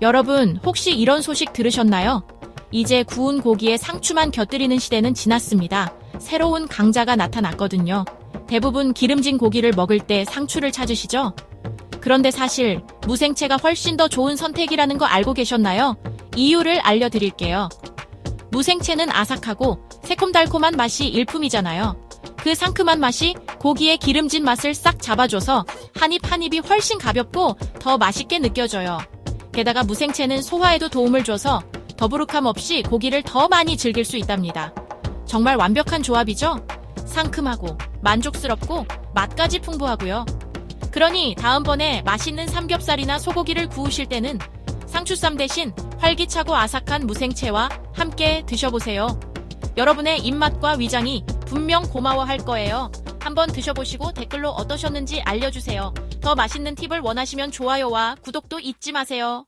여러분, 혹시 이런 소식 들으셨나요? 이제 구운 고기에 상추만 곁들이는 시대는 지났습니다. 새로운 강자가 나타났거든요. 대부분 기름진 고기를 먹을 때 상추를 찾으시죠? 그런데 사실 무생채가 훨씬 더 좋은 선택이라는 거 알고 계셨나요? 이유를 알려드릴게요. 무생채는 아삭하고 새콤달콤한 맛이 일품이잖아요. 그 상큼한 맛이 고기의 기름진 맛을 싹 잡아줘서 한입 한 입이 훨씬 가볍고 더 맛있게 느껴져요. 게다가 무생채는 소화에도 도움을 줘서 더부룩함 없이 고기를 더 많이 즐길 수 있답니다. 정말 완벽한 조합이죠? 상큼하고 만족스럽고 맛까지 풍부하고요. 그러니 다음번에 맛있는 삼겹살이나 소고기를 구우실 때는 상추쌈 대신 활기차고 아삭한 무생채와 함께 드셔보세요. 여러분의 입맛과 위장이 분명 고마워할 거예요. 한번 드셔보시고 댓글로 어떠셨는지 알려주세요. 더 맛있는 팁을 원하시면 좋아요와 구독도 잊지 마세요.